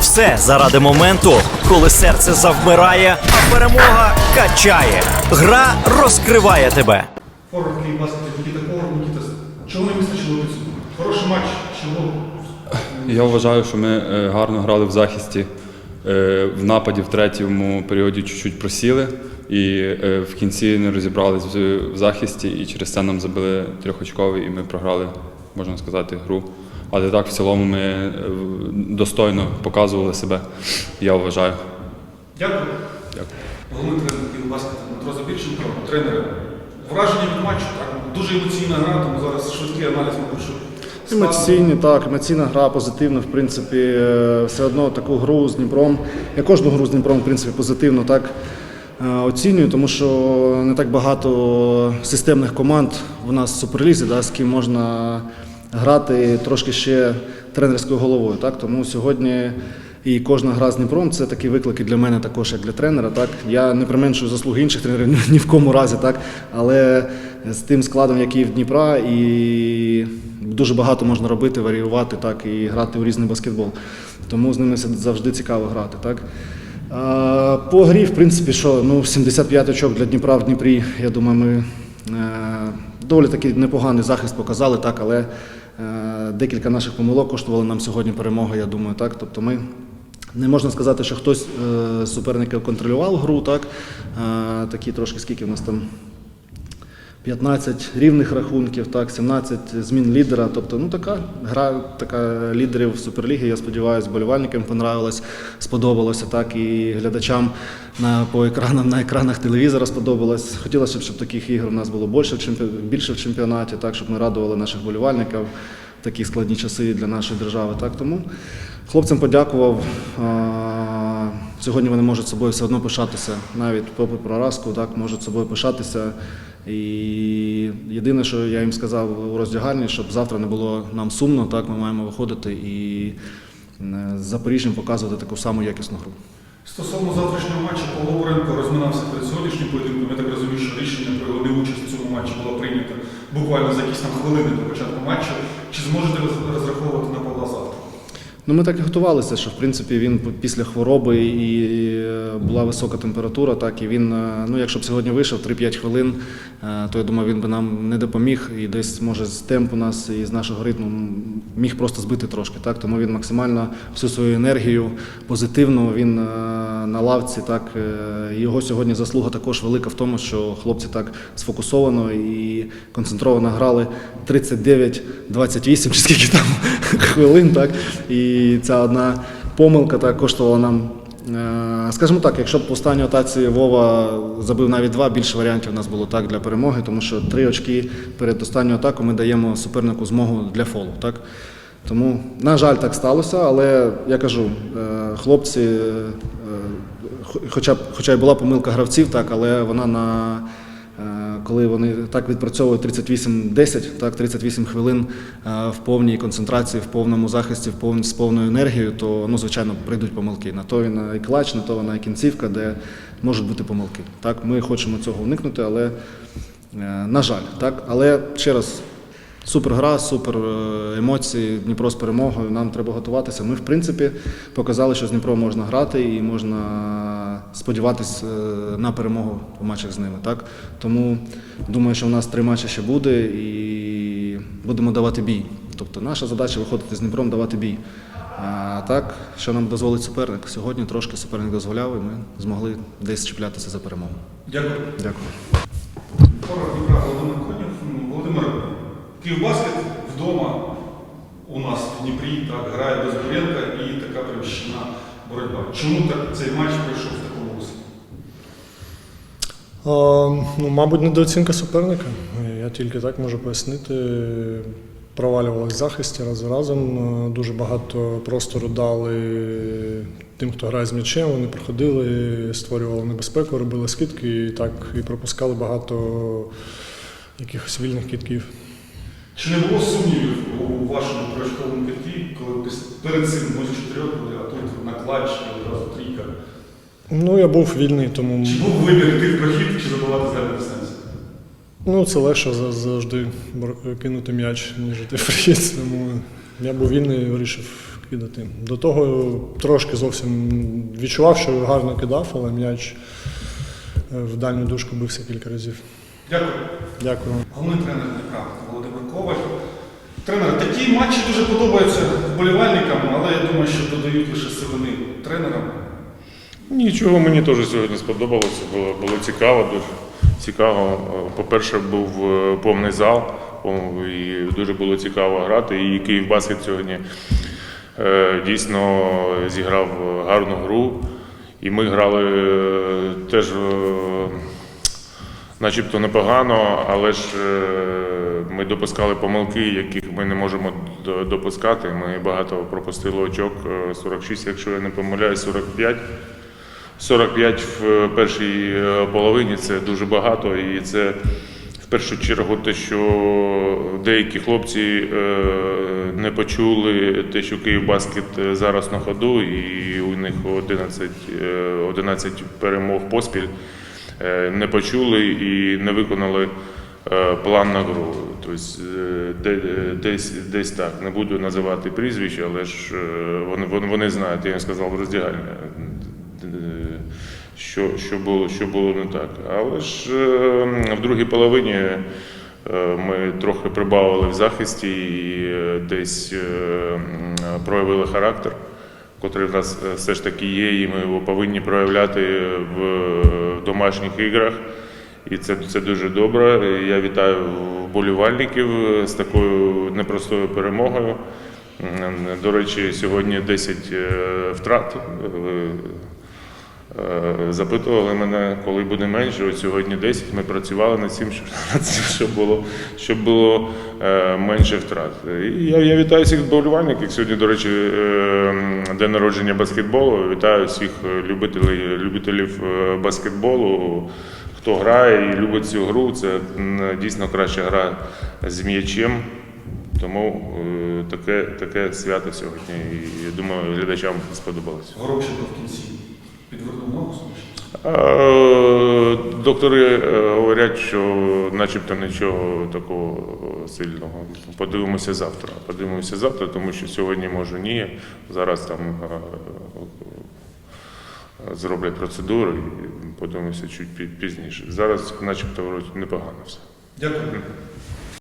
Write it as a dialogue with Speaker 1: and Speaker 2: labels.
Speaker 1: Все заради моменту, коли серце завмирає, а перемога качає. Гра розкриває тебе.
Speaker 2: Форвард Київбаскет Нікіта Ковар, Нікіта. Чого не вистачило під Хороший матч, чого?
Speaker 3: Я вважаю, що ми е, гарно грали в захисті. Е, В нападі в третьому періоді чуть-чуть просіли, і е, в кінці не розібрались в в захисті, і через це нам забили трьохочковий, і ми програли, можна сказати, гру. Але так, в цілому, ми е, достойно показували себе, я вважаю.
Speaker 2: Дякую.
Speaker 3: Дякую.
Speaker 2: Головний тренер Київбаскета Дмитро Забірченко, тренер. Враження від матчу, так? Дуже емоційна гра, тому зараз швидкий аналіз, мабуть, що.
Speaker 4: Емоційні, так, емоційна гра, позитивна, в принципі, е, все одно таку гру з Дніпром. Я кожну гру з Дніпром, в принципі, позитивно так е, оцінюю, тому що не так багато системних команд у нас в суперлізі, да, з ким можна грати трошки ще тренерською головою. Так? Тому сьогодні і кожна гра з Дніпром це такі виклики для мене також, як для тренера. Так? Я не применшую заслуги інших тренерів ні- в кому разі, так? але з тим складом, який в Дніпра, і дуже багато можна робити, варіювати так, і грати у різний баскетбол. Тому з ними завжди цікаво грати. Так? По грі, в принципі, що ну, 75 очок для Дніпра в Дніпрі, я думаю, ми е, доволі таки непоганий захист показали, так, але е, декілька наших помилок коштували нам сьогодні перемоги, я думаю. Так? Тобто ми не можна сказати, що хтось е, з суперників контролював гру, так? Е, такі трошки, скільки в нас там 15 рівних рахунків, так, 17 змін лідера. Тобто, ну така гра така лідерів Суперліги. Я сподіваюся, болівальникам понравилось, сподобалося так і глядачам на по екранам на екранах телевізора сподобалось. Хотілося б, щоб таких ігор у нас було більше в чемпі... більше в чемпіонаті, так щоб ми радували наших болівальників в такі складні часи для нашої держави. Так тому хлопцям подякував. Сьогодні вони можуть собою все одно пишатися, навіть попри проразку, так можуть собою пишатися. І єдине, що я їм сказав у роздягальні, щоб завтра не було нам сумно, так ми маємо виходити і з Запоріжжям показувати таку саму якісну гру.
Speaker 2: Стосовно завтрашнього матчу, Павло Буренко розминався перед сьогоднішнім поєдинком. Я так розумію, що рішення про його неучасть в цьому матчі було прийнято буквально за якісь там хвилини до початку матчу. Чи зможете розраховувати на Павла завтра?
Speaker 4: Ну, ми так і готувалися, що в принципі він після хвороби і е, була висока температура, так і він, е, ну якщо б сьогодні вийшов 3-5 хвилин, е, то я думаю, він би нам не допоміг і десь може з темпу нас і з нашого ритму міг просто збити трошки. Так, тому він максимально всю свою енергію позитивну. Він на лавці. Так його сьогодні заслуга також велика в тому, що хлопці так сфокусовано і концентровано грали 39-28 чи скільки там хвилин. Так і ця одна помилка так коштувала нам. е, Скажімо так, якщо б в останній атаці Вова забив навіть два, більше варіантів у нас було так для перемоги, тому що три очки перед останньою атакою ми даємо супернику змогу для фолу. Так? Тому, на жаль, так сталося, але я кажу, е, хлопці, е, хоча хоча й була помилка гравців, так, але вона на коли вони так відпрацьовують 38-10, так, 38 хвилин е, в повній концентрації, в повному захисті, в повн- з повною енергією, то ну, звичайно прийдуть помилки. На то вона і клач, на то вона і кінцівка, де можуть бути помилки. Так, ми хочемо цього уникнути, але е, на жаль, так. Але ще раз Супер гра, супер е, емоції, Дніпро з перемогою. Нам треба готуватися. Ми, в принципі, показали, що з Дніпро можна грати і можна сподіватися на перемогу у матчах з ними. Так? Тому думаю, що у нас три матчі ще буде і будемо давати бій. Тобто наша задача виходити з Дніпром, давати бій. А так, що нам дозволить суперник? Сьогодні трошки суперник дозволяв, і ми змогли десь чіплятися за перемогу.
Speaker 2: Дякую.
Speaker 4: Дякую.
Speaker 2: Володимир Володимир, Київбаскет вдома у нас в Дніпрі так, грає без Буренка і така прям щільна боротьба. Чому так цей матч пройшов в такому руслі?
Speaker 5: А, ну, мабуть, недооцінка суперника. Я тільки так можу пояснити. Провалювалися захисті раз за разом. Е, Дуже багато простору дали тим, хто грає з м'ячем. Вони проходили, створювали небезпеку, робили скидки і так і пропускали багато якихось вільних кітків.
Speaker 2: Чи не було сумнівів у вашому прочковому киткі, коли перед цим з чотирьох а тут на клатч?
Speaker 5: Ну, я був вільний, тому
Speaker 2: Чи був вибір йти в прохід, чи забивати з дальньої дистанції?
Speaker 5: ну, це легше за- завжди кинути м'яч, ніж йти в прихід. Тому Я був вільний і вирішив кидати. До того трошки зовсім відчував, що гарно кидав, але м'яч е, в дальню дужку бився кілька разів.
Speaker 2: Дякую.
Speaker 5: Дякую.
Speaker 2: Головний тренер Дніпра Володимир Коваль. Тренер, такі матчі дуже подобаються вболівальникам, але я думаю, що додають лише сивини тренерам.
Speaker 6: Нічого мені теж сьогодні сподобалося. Було, було цікаво, дуже цікаво. По-перше, був е, повний зал, і дуже було цікаво грати. І Київбаскет сьогодні е, дійсно зіграв гарну гру. І ми грали е, теж начебто непогано, але ж ми допускали помилки, яких ми не можемо допускати. Ми багато пропустили очок, е, 46, якщо я не помиляюсь, 45. 45 в першій е, половині це дуже багато, і це в першу чергу те, що деякі хлопці е, не почули те, що Київбаскет е, зараз на ходу, і у них 11, е, 11 перемог поспіль. Е, Не почули і не виконали е, план на гру. Тобто е, десь, десь так. Не буду називати прізвища, але ж е, вони, вони, знають, я їм сказав в роздягальні, е, що, що, було, що було не так. Але ж е, в другій половині е, ми трохи прибавили в захисті і е, десь проявили характер, котрий в нас все ж таки є, і ми його повинні проявляти в домашніх іграх. І це, це дуже добре. Я вітаю вболівальників з такою непростою перемогою. До речі, сьогодні 10 е, втрат. Е, Запитували мене, коли буде менше. От сьогодні 10. Ми працювали над цим, щоб, над цим, щоб було, щоб було е, менше втрат. І я, я вітаю всіх вболівальників. Сьогодні, до речі, е, день народження баскетболу. Вітаю всіх любителів, любителів баскетболу. Хто грає і любить цю гру, це дійсно краща гра з м'ячем. Тому е, таке, таке свято сьогодні. І я думаю, глядачам сподобалося.
Speaker 2: Горобченко в кінці
Speaker 6: Доктори е, говорять, що начебто нічого такого сильного. Подивимося завтра. Подивимося завтра, тому що сьогодні може ні. Зараз там е, е, зроблять процедуру і подивимося чуть пізніше. Зараз, начебто, непогано все.
Speaker 2: Дякую.